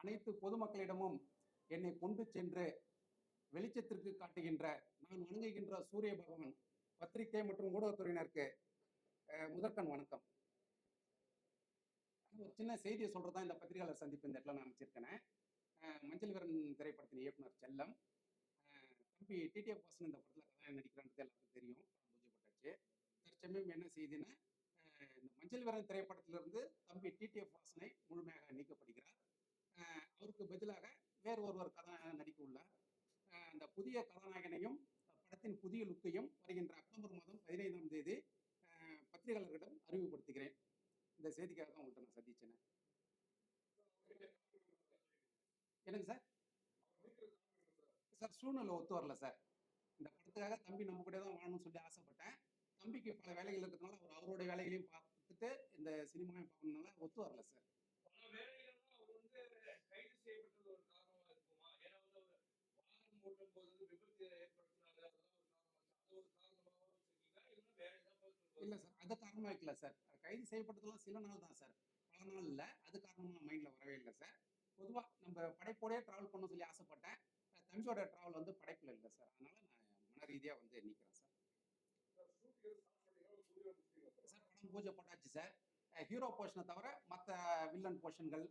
அனைத்து பொதுமக்களிடமும் என்னை கொண்டு சென்று வெளிச்சத்திற்கு காட்டுகின்ற நான் வணங்குகின்ற சூரிய பகவான் பத்திரிகை மற்றும் ஊடகத்துறையினருக்கு முதற்கன் முதற்கண் வணக்கம். ஒரு சின்ன செய்தியை சொல்றதா இந்த பத்திரிகையாளர் சந்திப்பு இந்த இடத்துல நான் அமைச்சிருக்கேன். மஞ்சள் வீரன் திரைப்படத்தின் இயக்குனர் செல்லம் தம்பி டிடிஎஃப் வாசன் இந்த படத்தில் கதாநாயகன் நடிக்கிறான்றது எல்லாருக்கும் தெரியும். படம் தற்சமயம் என்ன செய்தின்னா இந்த மஞ்சள் வீரன் திரைப்படத்திலிருந்து தம்பி டிடி வேறு ஒருவர் கதாநாயகன் நடிக்க உள்ளார் அந்த புதிய கதாநாயகனையும் படத்தின் புதிய லுக்கையும் வருகின்ற அக்டோபர் மாதம் பதினைந்தாம் தேதி பத்திரிகையாளர்களிடம் அறிமுகப்படுத்துகிறேன். இந்த செய்திக்காக தான் உங்கள்கிட்ட நான் சந்திச்சேன். என்னங்க சார்? சார் சூழ்நிலை ஒத்து வரல சார். இந்த படத்துக்காக தம்பி நம்ம கூட தான் வாழணும்னு சொல்லி ஆசைப்பட்டேன். தம்பிக்கு பல வேலைகள் இருக்கிறதுனால அவர் அவருடைய வேலைகளையும் பார்த்துட்டு இந்த சினிமாவையும் பார்க்கணுனால ஒத்து வரல சார் பல வேலைகள்லாம் அவர் வந்து கைது செய்யப்பட்டது ஒரு காரணமா இருக்குமா ஏன்னா வந்து அவர் வாகனம் ஓட்டும் போது வந்து விபத்து காரணமா பதில் இல்லை சார் அது காரணமாக வைக்கல சார். கைது செய்யப்பட்டதெல்லாம் சில நாள் தான் சார். பல நாள் இல்லை. அது காரணமாக மைண்டில் வரவே இல்லை சார். பொதுவாக நம்ம படைப்போடயே ட்ராவல் பண்ண சொல்லி ஆசைப்பட்டேன். தம்பியோட ட்ராவல் வந்து படைப்பில் இல்லை சார். அதனால நான் மன ரீதியாக வந்து நிற்கிறேன் சார். சார் படம் பூஜை போட்டாச்சு சார். ஹீரோ போர்ஷனை தவிர மற்ற வில்லன் போர்ஷன்கள்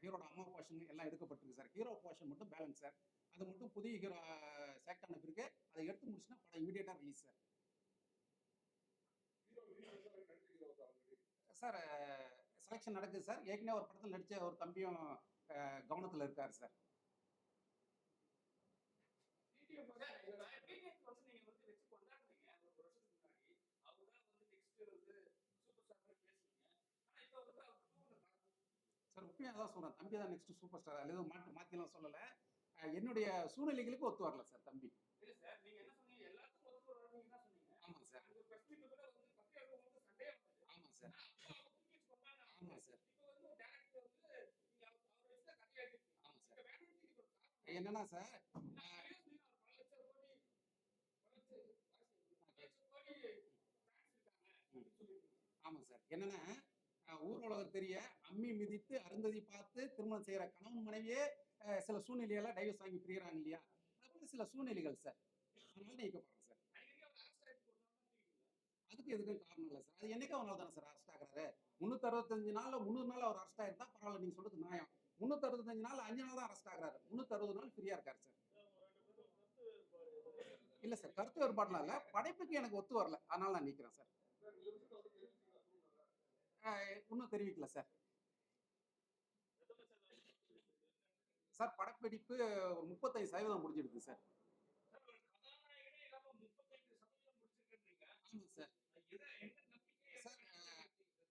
ஹீரோட அம்மா போர்ஷன் எல்லாம் எடுக்கப்பட்டிருக்கு சார் ஹீரோ போர்ஷன் மட்டும் பேலன்ஸ் சார் அது மட்டும் புதிய ஹீரோ செலக்ட் ஆன பிறகு அதை எடுத்து முடிச்சுன்னா படம் இமீடியட்டாக ரிலீஸ் சார் சார் செலெக்ஷன் நடக்குது சார் ஏற்கனவே ஒரு படத்தில் நடித்த ஒரு தம்பியும் கவனத்தில் இருக்கார் சார் TTF வந்து என்னன்னா, TTF வந்து நீங்க வந்து வச்சு கொண்டாடுனீங்க ஒரு வருஷத்துக்கு முன்னாடி அவர் தான் வந்து நெக்ஸ்ட் வந்து சூப்பர் ஸ்டார் பேசுனீங்க ஆனா இப்போ வந்து அவர் தூக்குன காரணம் சார் உண்மையாக தான் சொல்கிறேன் தம்பி தான் நெக்ஸ்ட் சூப்பர் ஸ்டார் அல்லது மாற்றி மாற்றிலாம் சொல்லலை. என்னுடைய சூழ்நிலைகளுக்கு ஒத்து வரல சார் தம்பி. ஆமாம் சார் ஆமாம் சார். ஆமாம் சார். ஆமாம் சார். என்னன்னா சார். ஆமாம் சார். என்னன்னா ஊர் உலகம் தெரிய அம்மி மிதித்து அருந்ததி பார்த்து திருமணம் செய்யற கணவன் மனைவியே சில சூழ்நிலையெல்லாம் டைவர்ஸ் வாங்கி பிரியறாங்க இல்லையா? அது சில சூழ்நிலைகள் சார். அதனால நீக்க சார். அதுக்கு எதுக்கும் காரணம் இல்லை சார். அது என்னைக்கு ஒரு தானே சார் அரெஸ்ட் ஆகிறாரு. முந்நூற்றி அறுபத்தஞ்சு நாள் முந்நூறு நாள் அவர் அரெஸ்ட் ஆயிருந்தா பரவாயில்ல நீங்கள் சொல்றது நியாயம். முந்நூற்றி அறுபத்தஞ்சு நாள் அஞ்சு நாள் தான் அரெஸ்ட் ஆகிறாரு. முந்நூற்றி அறுபது நாள் ஃப்ரீயாக இருக்காரு சார். இல்லை சார் கருத்து வேறுபாடுலாம் இல்லை. படைப்புக்கு எனக்கு ஒத்து வரல. அதனால நான் நிற்கிறேன் சார். இன்னும் தெரிவிக்கல சார். சார் படப்பிடிப்பு ஒரு முப்பத்தைந்து சதவீதம் முடிஞ்சிருக்கு சார். சார், சார்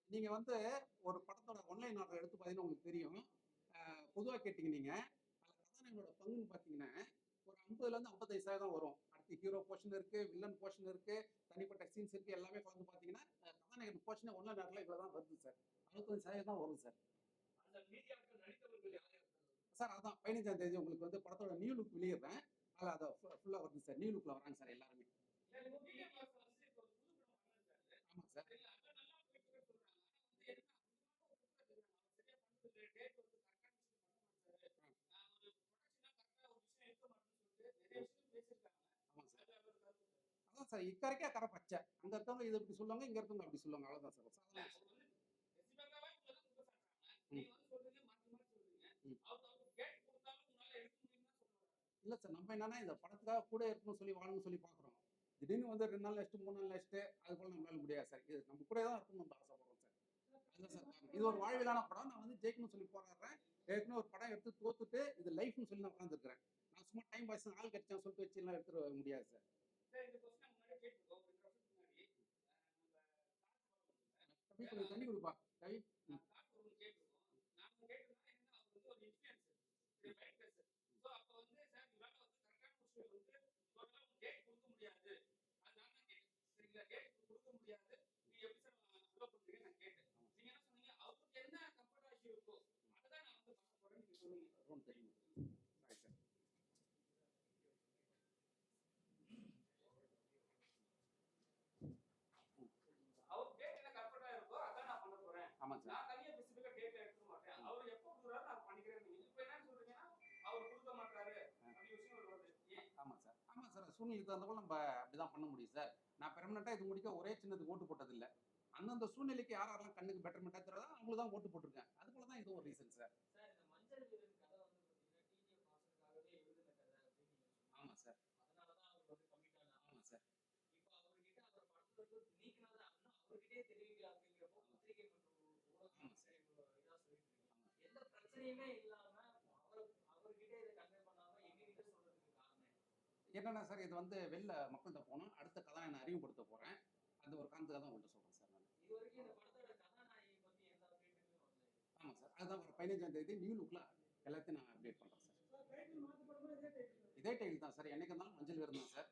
நீங்க வந்து ஒரு படத்தோட ஒன்லைன் ஆர்டர் எடுத்து பார்த்தீங்கன்னா உங்களுக்கு தெரியும். பொதுவாக கேட்டீங்க நீங்க. அதில் கதாநாயகனோட பங்குன்னு பார்த்தீங்கன்னா ஒரு ஐம்பதுலேருந்து ஐம்பத்தைந்து சதவீதம் வரும். அடுத்து ஹீரோ போர்ஷன் இருக்கு வில்லன் போர்ஷன் இருக்கு தனிப்பட்ட சீன்ஸ் இருக்கு எல்லாமே கலந்து பார்த்தீங்கன்னா அஹ், கதாநாயகன் போர்ஷனே ஒன்லைன் ஆர்டர்ல இவ்வளோ தான் வருது சார். அறுபத்தஞ்சு சதவீதம் தான் வரும் சார். சார்? சார் அதான் பதினஞ்சாம் தேதி உங்களுக்கு வந்து படத்தோட நியூ லுக் வெளியிடுறேன். அதில் அதை ஃபுல்லாக வருது சார். நியூ லுக்கில் வராங்க சார் எல்லாருமே. ஏன் உங்க media class வந்து இப்போ ஒரு புது படம் வந்திருக்காரு. ஆமாம் சார் சரிங்களா? அது நல்லா போயிட்டு இருக்குன்னு சொல்றாங்க. ஆனா வந்து என்ன, கொஞ்சமா ஒரு குற்றம் தெரியும். அவர் சரியா பண்றது இல்ல. date வந்து correct ஆன விஷயம் பண்ண மாட்டாரு. ஆஹ் ஒரு production ஆ correct ஆ ஒரு விஷயம் எடுக்க மாட்டேன்னு சொல்லிட்டு நிறைய விஷயம் பேசியிருக்காங்க. ஆமாம் சார் அது அவர் கருத்து. அதான் சார் இக்கரைக்கே கரை பச்சை. அங்கே இருக்கவங்க இது இப்படி சொல்லுவாங்க இங்கே இருக்கவங்க அப்படி சொல்லுவாங்க. அவ்வளோதான் சார். இல்லை சார் நம்ம என்னன்னா இந்த படத்துக்காக கூட இருக்கணும்னு சொல்லி வாழணும்னு சொல்லி பார்க்குறோம் திடீர்னு வந்து ரெண்டு நாள் நெக்ஸ்ட் மூணு நாள் நெக்ஸ்ட் அது போல நம்மளால முடியாது சார். இது நம்ம கூட தான் இருக்கணும்னு நம்ம ஆசைப்படுறோம் சார். அதுதான் சார். இது ஒரு வாழ்விலான படம். நான் வந்து ஜெயிக்கணும்னு சொல்லி போராடுறேன். ஏற்கனவே ஒரு படம் எடுத்து தோத்துட்டு இது லைஃப்னு சொல்லி நான் உட்காந்துருக்கிறேன் நான் சும்மா டைம் பாய்ஸ் ஆள் கிடைச்சான்னு சொல்லிட்டு வச்சு எல்லாம் எடுத்துட முடியாது சார். கவி கொஞ்சம் தண்ணி கொடுப்பா. கவி நான் நான் சார். ஆமா சார் சூழ்நிலை தகுந்த போல நம்ம அப்படிதான் பண்ண முடியும் சார். நான் பெர்மனண்டா இது முடிக்க ஒரே சின்னது ஓட்டு போட்டதில்லை. அந்தந்த சூழ்நிலைக்கு யார் யாரெல்லாம் கண்ணுக்கு பெட்டர்மெண்டா தெரியாதோ அவங்களுக்கு தான் ஓட்டு போட்டிருக்கேன். அது போல தான் இது ஒரு ரீசன் சார். ஆமா சார். ஆமா சார். இப்போ அவர்கிட்ட அவர் படத்துல நீக்கினதான் அவர்கிட்டே தெரிவிக்கல பிரச்சனையுமே இல்லாம அவர் அவர்கிட்ட இதை கன்வே பண்ணாம எங்ககிட்ட சொல்றதுக்கு காரணம் என்னென்ன சார் இது வந்து வெளில மக்கள்கிட்ட போகணும். அடுத்த கதை நான் அறிமுகப்படுத்த போகிறேன் அந்த ஒரு காரணத்துக்காக தான் உங்கள்கிட்ட சொல்கிறேன் சார் நான். இது வரைக்கும் இந்த படத்தோட கதாநாயகி பத்தி எந்த அப்டேட்டுமே வரல ஆமாம் சார் அதுதான் ஒரு பதினஞ்சாம் தேதி நியூ லுக்கில் எல்லாத்தையும் நான் அப்டேட் பண்ணுறேன் சார் இதே டைட்டில் தான். சார் என்னைக்கு இருந்தாலும் மஞ்சள் வீரன் தான் சார்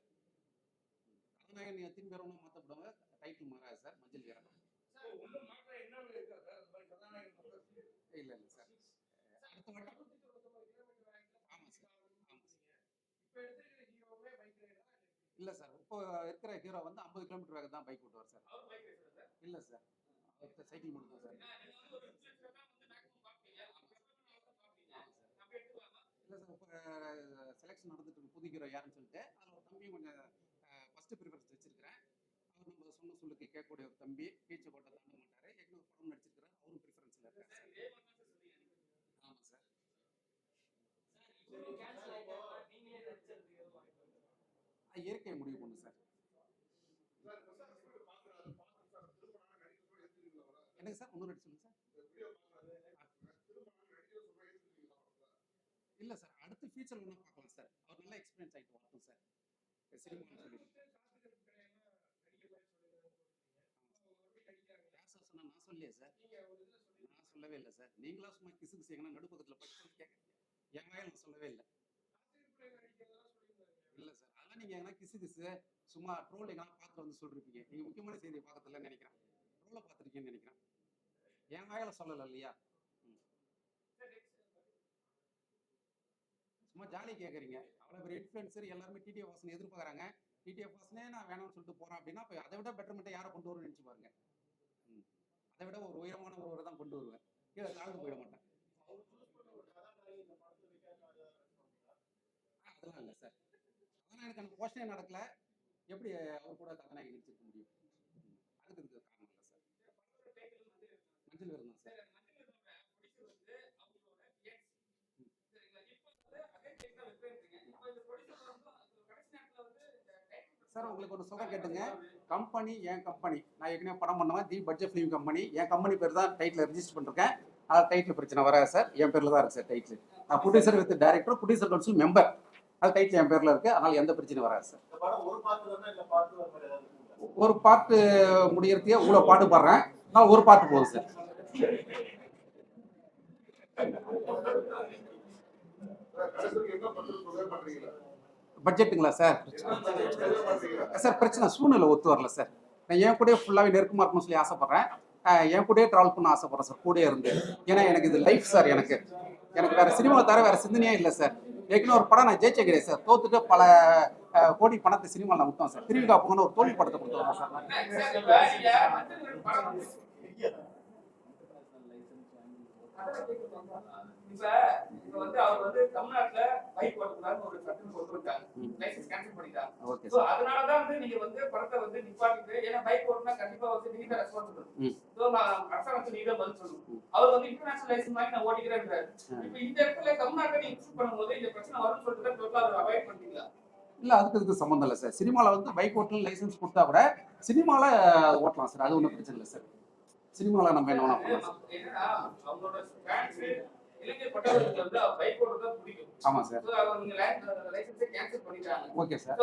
கதாநாயகன் எத்தனை பேர் ஒன்றும் மாற்றப்படுவாங்க டைட்டில் மாறாது சார் மஞ்சள் வீரன் சார் உள்ள மாற்றம் என்ன இருக்கா சார் அந்த மாதிரி கதாநாயகன் பண்றது? இல்லை இல்லை சார் அடுத்த வாட்டி நூத்தி சார் ஆமாம் சார் இல்லை சார் இப்போ இருக்கிற ஹீரோ வந்து ஐம்பது கிலோமீட்டர் வேகம் தான் பைக் ஓட்டுவார் சார் அவர் சார் இல்லை சார் அவர் சைக்கிள் மட்டும் சார் ஏன்னா இல்லை சார் இப்போ செலெக்ஷன் நடந்துட்டு இருக்கு புது ஹீரோ யாருன்னு சொல்லிட்டு அதில் ஒரு தம்பியும் கொஞ்சம் ஃபஸ்ட்டு ப்ரிஃபரன்ஸ் வச்சிருக்கிறேன். அவர் நம்ம சொன்ன சொல்லுக்கு கேட்கக்கூடிய ஒரு தம்பி பீச்சை போட்ட தாண்ட மாட்டார். ஏற்கனவே படம் நடிச்சிருக்கிறார். அவரும் ப்ரிஃபரன்ஸ் இருக்கார் சார் சார் இதே மாதிரி தான் சார் சொன்னீங்க ஆமாம் சார் சார் இவரு கேன்சல் ஆயிட்டாருன்னா நீங்களே நடிச்சதுக்கு எதுவும் வாய்ப்பு இருக்கா? இயற்கை இயற்கையை முடிவு பண்ணும் சார். எனக்கு சார் இன்னொரு சொல்லுங்க சார். இல்லை சார் அடுத்த ஃபியூச்சர் ஒன்றா பார்க்கலாம் சார். அவர் நல்லா எக்ஸ்பீரியன்ஸ் ஆகிட்டு வரட்டும் சார். சினிமான்னு சொல்லி. யார் சார் சொன்னா நான் சொல்லலையே சார்? நான் சொல்லவே இல்லை சார். நீங்களா சும்மா கிசு கிசுங்கன்னா நடுப்பக்கத்தில் படிச்சு கேட்க என் வாயில நான் சொல்லவே இல்லை. இல்லை சார் அதெல்லாம் நீங்கள் எங்கன்னா கிசு கிசு சும்மா ட்ரோல் எங்கன்னா பார்த்து வந்து சொல்லிருப்பீங்க. நீங்கள் முக்கியமான செய்தியை பார்க்கறதில்லன்னு நினைக்கிறேன். ட்ரோலை பார்த்துருக்கீங்கன்னு நினைக்கிறேன். என் வாயில சொல்லலை இல்லையா. சும்மா ஜாலி கேட்குறீங்க அவ்வளோ பெரிய இன்ஃப்ளூயன்சர் எல்லாருமே டிடிஎஃப் வாசனை எதிர்பார்க்குறாங்க டிடிஎஃப் வாசனே நான் வேணாம்னு சொல்லிட்டு போகிறேன் அப்படின்னா இப்போ அதை விட பெட்டர்மெண்ட்டை யாரை கொண்டு வரும்னு நினச்சி பாருங்க. அதை விட ஒரு உயரமான ஒருவரை தான் கொண்டு வருவேன். கீழே தாழ்ந்து போயிட மாட்டேன். அதெல்லாம் இல்லை சார். எனக்கு அந்த போஷனே நடக்கல. எப்படி அவர் கூட கதாநாயகி நடிச்சிருக்க முடியும்? அதுக்கு இதுக்கு காரணம் இல்லை சார். மஞ்சள் விரதம் சார். சார் உங்களுக்கு ஒரு சொல்ல கேட்டுங்க. கம்பெனி என் கம்பெனி. நான் ஏற்கனவே படம் பண்ணுவேன். The budget film company. N company பேர் தான் டைட்டில் ரெஜிஸ்டர் பண்ணிருக்கேன். அது டைட்டில் பிரச்சனை வராது சார். என் பேரில் தான் இருக்கு சார் டைட்டில் நான் producer with director producer council member அது டைட்டில் என் பேரில் இருக்கு. அதனால எந்த பிரச்சனையும் வராது சார். ஒரு பாட்டு தானே இல்ல பாட்டு இவ்வளோ பாடுபடுறேன் நான் ஒரு பாட்டு போதும் சார். பட்ஜெட்டுங்களா சார்? சார் பிரச்சனை சூழ்நிலை ஒத்து வரல சார். நான் என் கூடயே ஃபுல்லாகவே நெருக்கமாக இருக்கணும்னு சொல்லி ஆசைப்பட்றேன். என் கூடயே ட்ராவல் பண்ண ஆசைப்பட்றேன் சார் கூடயே இருந்து. ஏன்னா எனக்கு இது லைஃப் சார் எனக்கு. எனக்கு வேற சினிமாவை தவிர வேற சிந்தனையே இல்லை சார். ஏற்கனவே ஒரு படம் நான் ஜெயிச்ச கிடையாது சார் தோத்துட்டு பல கோடி பணத்தை சினிமாவில் நான் விட்டோம் சார் திருவிழா போகணும் ஒரு தோல்வி படத்தை கொடுத்துருவோம் சார் நான். இப்ப இப்ப வந்து அவர் வந்து தமிழ்நாட்டுல பைக் ஓட்டக்கூடாதுன்னு ஒரு சட்டம் கொண்டு வந்தாங்க. லைசன்ஸ் கேன்சல் பண்ணிட்டாங்க சோ அதனாலதான் வந்து நீங்க வந்து படத்தை வந்து நிப்பாட்டிட்டு ஏன்னா பைக் ஓட்டினா கண்டிப்பா வந்து நீங்க தான் ரெஸ்பான்சிபிள் ம். சோ நான் அரசாங்கத்துக்கு நீங்க பதில் சொல்லணும். அவர் வந்து இன்டர்நேஷனல் லைசன்ஸ் வாங்கி நான் ஓட்டிக்கிறேன்றாரு. இப்ப இந்த இடத்துல தமிழ்நாட்டை நீங்க இன்ஸ்ட் பண்ணும்போது இந்த பிரச்சனை வரும்னு சொல்லிட்டு டோட்டலா அதை அவாய்ட் பண்ணிட்டீங்களா? இல்லை அதுக்கு இதுக்கு சம்மந்தம் இல்லை சார். சினிமாவில் வந்து பைக் ஓட்டல் லைசன்ஸ் கொடுத்தா கூட சினிமாவில் ஓட்டலாம் சார். அது ஒன்றும் பிரச்சனை இல்லை சார். சினிமாவில் நம்ம என்ன வேணா பண்ணலாம் sir okay sir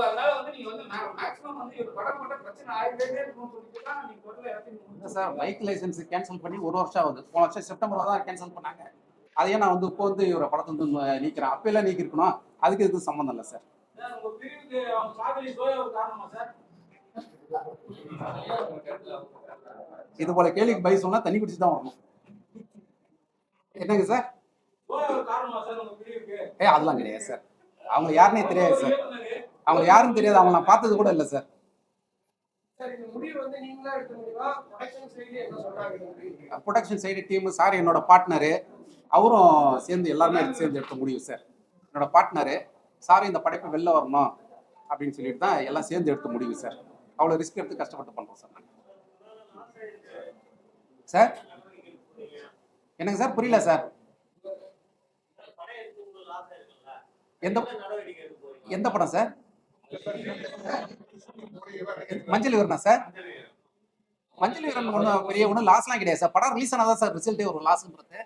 sir bike licence cancel பண்ணி ஒரு வருஷம் ஆகுது. போன வருஷம் செப்டம்பரில் தான் கேன்சல் பண்ணாங்க. அதையே நான் வந்து இப்போ வந்து இவரை படத்தை வந்து நீக்கிறேன். அப்பெல்லாம் நீக்கிருக்கணும் அதுக்கு இதுக்கு சம்மந்தம் இல்லை சார் இது போல கேள்விக்கு பதில் சொன்னா தண்ணி குடிச்சு தான் வரணும். என்னங்க சார் ஏ அதெல்லாம் கிடையாது சார் அவங்க யாருன்னே தெரியாது சார் அவங்க யாருன்னு தெரியாது அவங்க நான் பார்த்தது கூட இல்லை sir production side team sir என்னோட பார்ட்னரு அவரும் சேர்ந்து எல்லாருமே சேர்ந்து எடுத்த முடியும் சார் என்னோட பார்ட்னரு சார் இந்த படைப்பு வெளில வரணும் அப்படின்னு சொல்லிட்டு தான் எல்லாம் சேர்ந்து எடுத்து முடிவு சார் அவ்வளோ ரிஸ்க் எடுத்து கஷ்டப்பட்டு பண்ணுறோம் சார் நாங்கள் சார் என்னங்க சார் புரியல சார் எந்த எந்த படம்? சார்? மஞ்சள் வீரனா சார்? மஞ்சள் வீரன் ஒன்றும் பெரிய ஒன்றும் லாஸ்லாம் கிடையாது சார். படம் ரிலீஸ் ஆனதா சார் ரிசல்ட்டே ஒரு லாஸ்ன்றது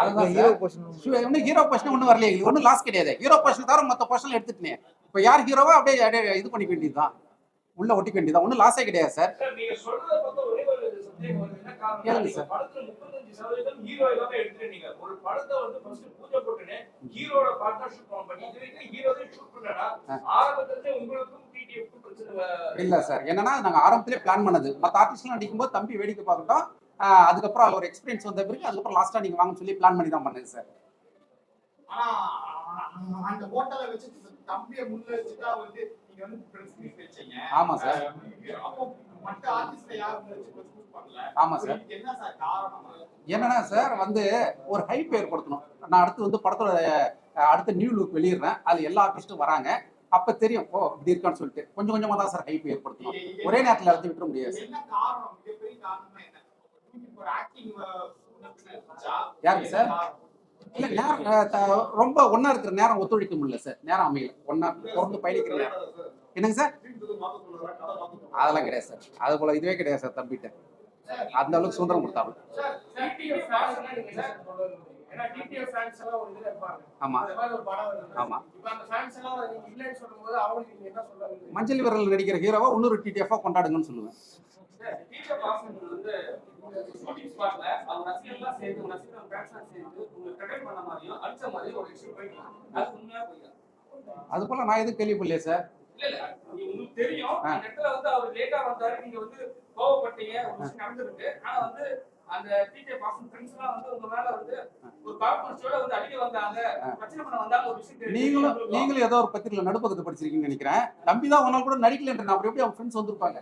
அதுதான் ஹீரோ போர்ஷன் இன்னும் ஹீரோ போர்ஷன் ஒன்றும் வரலையே. இது ஒன்றும் லாஸ் கிடையாது. ஹீரோ போர்ஷன் தவிர மற்ற போர்ஷன் எடுத்துட்டேன். இப்போ யார் ஹீரோவோ அப்படியே அப்படியே இது பண்ணிக்க வேண்டியதுதான். உள்ள ஒட்டிக்க வேண்டியதுதான். ஒன்றும் லாஸே கிடையாது சார். கேளுங்க நீங்க சார். படத்துல 35% hero எல்லாமே எடுத்துட்டீங்க. ஒரு படத்தை வந்து பூஜை பண்ணி, இது வரைக்கும் பண்ணனா, உங்களுக்கும் வ- இல்ல சார். என்னன்னா நாங்க ஆரம்பத்திலே பிளான் பண்ணது. மற்ற ஆர்டிஸ்ட்லாம் நடிக்கும்போது தம்பி வேடிக்கை பார்க்கட்டும். அதுக்கப்புறம் ஒரு எக்ஸ்பீரியன்ஸ் வந்த பிறகு அதுக்கப்புறம் லாஸ்டா நீங்க வாங்கன்னு சொல்லி பிளான் பண்ணி தான் பண்ணது சார். ஆனா அந்த ஹோட்டலை வச்சு தம்பியை முன்ன வச்சுட்டா வந்து நீங்க வந்து ஆமா சார். ஆமா சார் என்னன்னா சார் வந்து ஒரு ஹைப் ஏற்படுத்தணும். நான் அடுத்து வந்து படத்தோட அடுத்த நியூ லுக் வெளியிடுறேன். அது எல்லா ஆர்டிஸ்ட்டும் வராங்க. அப்ப தெரியும் ஓ இப்படி இருக்கான்னு சொல்லிட்டு. கொஞ்சம் கொஞ்சமா தான் சார் ஹைப் ஏற்படுத்தணும். ஒரே நேரத்துல எல்லாத்தையும் விட்டுற முடியாது யாருக்கு சார்? இல்ல நேரம் த- ரொம்ப ஒன்றா இருக்கிற நேரம் ஒத்துழைக்க முடியல சார் நேரம் அமையல. ஒன்றா தொடர்ந்து பயணிக்கிற நேரம். என்னங்க சார் அதெல்லாம் கிடையாது சார் அது போல இதுவே கிடையாது சார் தம்பிட்ட. அந்த அளவுக்கு சுதந்திரம் கொடுத்தாரு மஞ்சள் விரல் நடிக்கிற ஹீரோவா இன்னொரு டிடிஎஃபா கொண்டாடுங்கன்னு சொல்லுவேன். அவங்க சேர்ந்து உங்க சேர்ந்து ப்ரொடெக்ட் பண்ண மாதிரியும் அடிச்ச மாதிரியும் ஒரு அது உண்மையா போயிக்கலாம் அது போல நான் எதுவும் கேள்விப்படலையே சார் இல்ல இல்ல. நீ உங்களுக்கு தெரியும். அந்த இடத்துல வந்து அவர் லேட்டா வந்தாரு. நீங்க வந்து கோவப்பட்டீங்க. ஒரு விஷயம் நடந்திருக்கு. ஆனா வந்து அந்த டீச்சர் பாசன் ஃப்ரெண்ட்ஸ் எல்லாம் வந்து உங்க மேல வந்து ஒரு கார்பரேஷோட வந்து அடிக்க வந்தாங்க. பிரச்சனை பண்ண வந்தாங்க ஒரு விஷயம். நீங்களும் நீங்களும் ஏதோ ஒரு பத்திரிகையில நடுப்பக்கத்தை படிச்சிருக்கீங்கன்னு நினைக்கிறேன். தம்பி தான் நாள் கூட நடிக்கலன்ற அப்புறம் எப்படி அவங்க ஃப்ரெண்ட்ஸ் வந்திருப்பாங்க?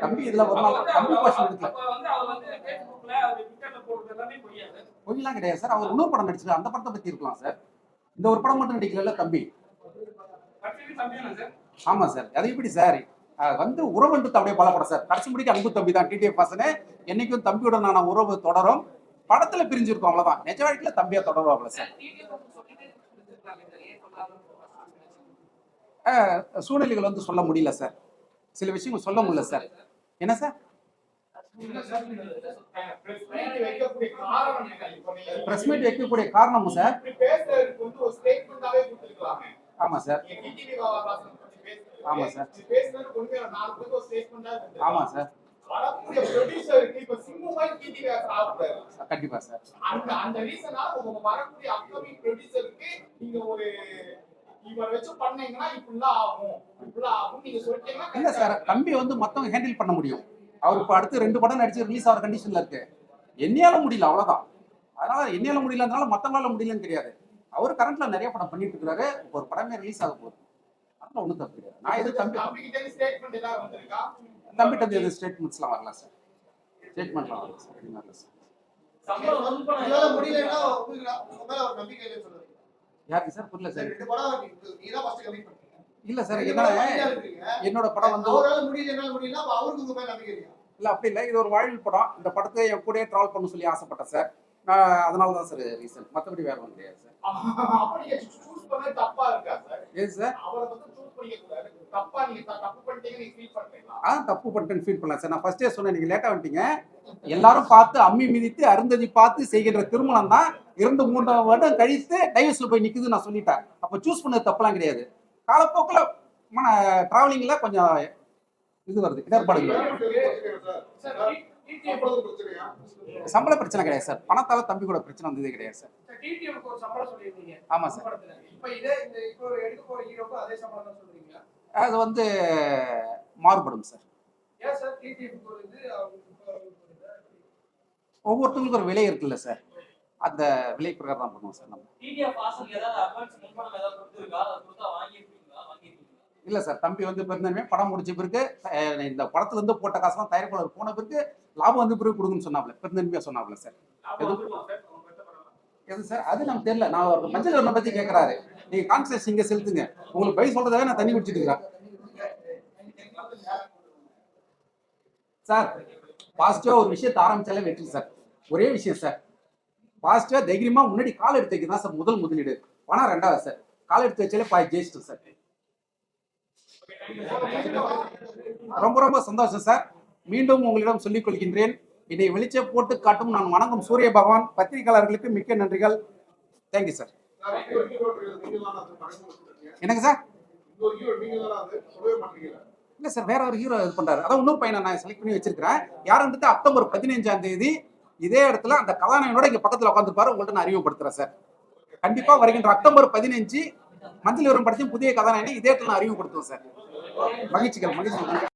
தம்பி இதுல ஒரு நாள் அவர் போர்ஷன் எடுக்கல. பொய்லாம் கிடையாது சார் அவர் இன்னொரு படம் நடிச்சிருக்காரு. அந்த படத்தை பத்தி இருக்கலாம் சார் இந்த ஒரு படம் மட்டும் நடிக்கல தம்பி? ஆமா சார் அது எப்படி சார் வந்து உறவுன்றது அப்படியே பலப்படும் சார் கடைசி முடிக்க அன்பு தம்பி தான் டிடிஎஃப் பாசனே என்னைக்கும் தம்பியுடனான உறவு தொடரும். படத்துல பிரிஞ்சிருக்கும் அவ்வளவுதான். நிஜ வாழ்க்கையில தம்பியா தொடருவாப்ல சார் சூழ்நிலைகள் வந்து சொல்ல முடியல சார் சில விஷயங்கள் சொல்ல முடியல சார் என்ன சார் பிரஸ் மீட் வைக்கக்கூடிய காரணம் வைக்கக்கூடிய காரணமும் சார் வந்து ஒரு ஆமா சார் ஆமா சார். ஆமா சார் வரக்கூடிய கண்டிப்பா சார் அந்த அந்த ரீசனா உங்க வரக்கூடிய அப்கமிங் ப்ரொடியூசருக்கு நீங்க ஒரு இல்ல சார் தம்பி வந்து மத்தவங்க ஹேண்டில் பண்ண முடியும். அவர் இப்ப அடுத்து ரெண்டு படம் நடிச்சு ரிலீஸ் ஆகிற கண்டிஷன்ல இருக்கு. என்னையால முடியல அவ்வளவுதான். அதனால என்னையால முடியலனால மத்தவங்களால முடியலன்னு கிடையாது அவர் கரண்ட்ல நிறைய படம் பண்ணிட்டு இருக்காரு. இப்ப ஒரு படமே ரிலீஸ் ஆக போகுது. அதெல்லாம் ஒண்ணும் தப்பு கிடையாது. நான் எது தம்பி தம்பிட்ட இருந்து எது ஸ்டேட்மெண்ட்ஸ்லாம் வரல சார். ஸ்டேட்மெண்ட்லாம் வரல சார். எதுவும் வரல சார் யாருக்கு சார்? புரியல சார். இல்ல சார். என்னோட படம் வந்து இல்ல அப்படி இல்லை. இது ஒரு வாழ்வில் படம். இந்த படத்தை என் கூடயே ட்ராவல் பண்ண சொல்லி ஆசைப்பட்டேன் சார். நான் அதனால தான் சார் ரீசன் மற்றபடி வேற ஒன்றும் கிடையாது சார் அப்ப நீங்க சூஸ் பண்ணது தப்பா இருக்கா சார் ஏது சார் அவரை வந்து சூஸ் பண்ணிக்க கூடாது தப்பா நீங்க த- தப்பு பண்ணிட்டீங்க நீங்க ஃபீல் பண்றீங்களா? ஆ தப்பு பண்ணிட்டேன்னு ஃபீல் பண்ணலாம் சார் நான் ஃபர்ஸ்டே சொன்னேன் நீங்க லேட்டா வந்துட்டீங்க. எல்லாரும் பார்த்து அம்மி மிதித்து அருந்ததி பார்த்து செய்கின்ற திருமணம் தான் இரண்டு மூன்று வருடம் கழித்து டைவர்ஸ்ல போய் நிக்குது நான் சொல்லிட்டேன். அப்ப சூஸ் பண்ணது தப்பெல்லாம் கிடையாது. காலப்போக்கில் மன டிராவலிங்ல கொஞ்சம் இது வருது இடர்பாடுகள் சம்பள பிரச்சனை கிடையாது சார். பணத்தால தம்பி கூட பிரச்சனை வந்ததே கிடையாது சார். ஆமா சார். அதே வந்து மாறுபடும் சார். டிடிஎம்க்கு ஒரு விலை இருக்குல்ல சார். அந்த விலை பிரகாரம் தான் பண்ணுவோம் சார் நம்ம. இல்ல சார் தம்பி வந்து பிறந்தமே படம் முடிச்ச பிறகு இந்த படத்துல இருந்து போட்ட காசுலாம் தயாரிப்பாளர் போன பிறகு லாபம் வந்து பிறகு கொடுக்குன்னு சொன்னாப்ல பெருந்தன்மையா சொன்னாப்ல சார். வருத்தப்படலாம். எது? சார்? அது நமக்கு தெரியல. நான் ஒரு மஞ்சள் வரணை பத்தி கேட்கறாரு நீங்க கான்சன்ட்ரேஷன் இங்க செலுத்துங்க. உங்களுக்கு பதில் சொல்றதாக நான் தண்ணி குடிச்சிட்டு இருக்கிறேன். சார் பாசிட்டிவா ஒரு விஷயத்தை ஆரம்பிச்சாலே வெற்றி சார். ஒரே விஷயம் சார். பாசிட்டிவா தைரியமா முன்னாடி கால் எடுத்து வைக்க தான் சார் முதல் முதலீடு. பணம் ரெண்டாவது சார். கால் எடுத்து வச்சாலே பாய் ஜெயிச்சிட்டோம் சார். ரொம்ப ரொம்ப சந்தோஷம் சார் மீண்டும் உங்களிடம் சொல்லிக் கொள்கின்றேன். இதை வெளிச்ச போட்டு காட்டும் நான் வணங்கும் சூரிய பகவான். பத்திரிகையாளர்களுக்கு மிக்க நன்றிகள். தேங்க்யூ சார் சார், என்னங்க சார் இல்லை இல்ல சார் வேற ஒரு ஹீரோ இது பண்றாரு. அதான் இன்னொரு பையனை நான் செலக்ட் பண்ணி வச்சிருக்கிறேன். யாருன்றது அக்டோபர் பதினைஞ்சாம் தேதி இதே இடத்துல அந்த கதாநாயகனோட இங்க பக்கத்துல உட்காந்துருப்பாரு உங்கள்ட்ட நான் அறிமுகப்படுத்துறேன் சார் கண்டிப்பா வருகின்ற அக்டோபர் பதினஞ்சு மஞ்சள் விவரம் படத்தையும் புதிய கதாநாயகனை இதே இடத்துல நான் அறிமுகப்படுத்துவேன் சார் மகிழ்ச்சிகள் மகிழ்ச்சிகள்.